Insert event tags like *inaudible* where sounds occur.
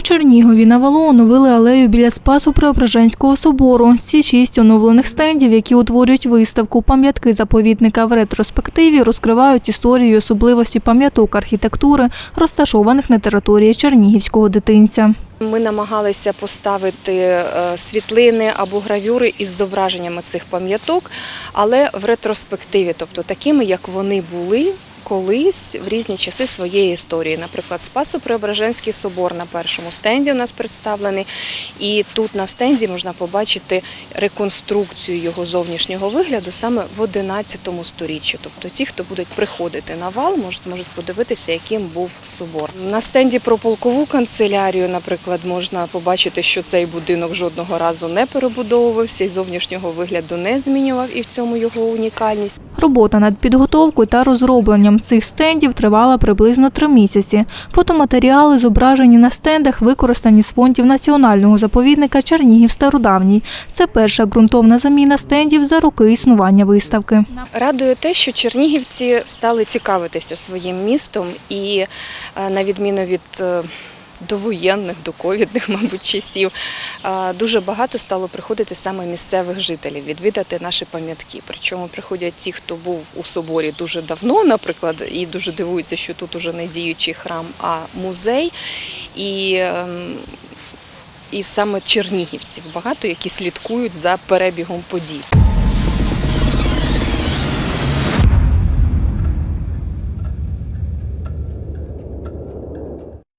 Чернігові на валу оновили алею біля Спасу Преображенського собору. Ці шість оновлених стендів, які утворюють виставку пам'ятки заповідника в ретроспективі, розкривають історію особливості пам'яток архітектури, розташованих на території чернігівського дитинця. Ми намагалися поставити е, світлини або гравюри із зображеннями цих пам'яток, але в ретроспективі, тобто такими, як вони були. Колись в різні часи своєї історії, наприклад, Спасо-Преображенський собор на першому стенді у нас представлений, і тут на стенді можна побачити реконструкцію його зовнішнього вигляду саме в 11 сторіччі. Тобто ті, хто будуть приходити на вал, можуть, можуть подивитися, яким був собор. На стенді про полкову канцелярію, наприклад, можна побачити, що цей будинок жодного разу не перебудовувався і зовнішнього вигляду не змінював, і в цьому його унікальність. Робота над підготовкою та розробленням цих стендів тривала приблизно три місяці. Фотоматеріали, зображені на стендах, використані з фондів національного заповідника Чернігів Стародавній. Це перша ґрунтовна заміна стендів за роки існування виставки. Радує те, що чернігівці стали цікавитися своїм містом, і е, на відміну від е, довоєнних, доковідних, *laughs* мабуть, часів, дуже багато стало приходити саме місцевих жителів, відвідати наші пам'ятки. Причому приходять ті, хто був у соборі дуже давно, наприклад, і дуже дивуються, що тут уже не діючий храм, а музей. І ем, і саме чернігівців багато, які слідкують за перебігом подій.